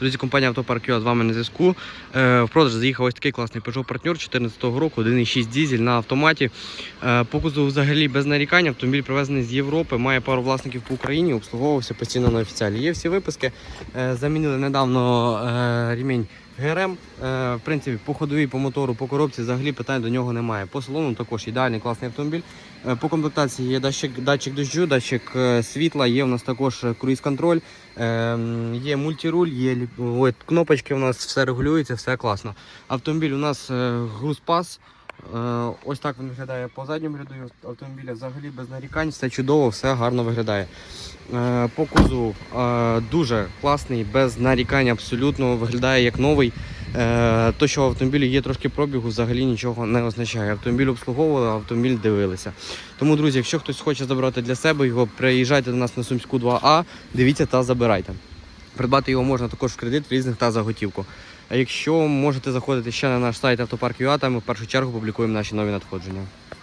Друзі, компанія Автопарк ЮА з вами на зв'язку. Е, В продаж заїхав ось такий класний Peugeot партнер 2014 року, 1.6 дізель на автоматі. Е, По кузову взагалі без нарікань. Автомобіль привезений з Європи, має пару власників по Україні, обслуговувався постійно на офіціалі. Є всі виписки. Е, Замінили недавно ремінь ГРМ. Е, В принципі, по ходовій, по мотору, по коробці взагалі питань до нього немає. По салону також ідеальний класний автомобіль. Е, По комплектації є датчик, датчик дощу, датчик е, світла, є у нас також круїз-контроль, є мультируль, є кнопочки, у нас все регулюється, все класно. Автомобіль у нас груз-пас. Е, Ось так він виглядає по задньому ряду автомобіля. Взагалі без нарікань, все чудово, все гарно виглядає. Е, По кузову е, дуже класний, без нарікань абсолютно виглядає як новий. То, що в автомобілі є трошки пробігу, взагалі нічого не означає. Автомобіль обслуговували, автомобіль дивилися. Тому, друзі, якщо хтось хоче забрати для себе його, приїжджайте до нас на Сумську 2А, дивіться та забирайте. Придбати його можна також в кредит, в різних та за готівку. А якщо можете заходити ще на наш сайт автопарк.ua, там ми в першу чергу публікуємо наші нові надходження.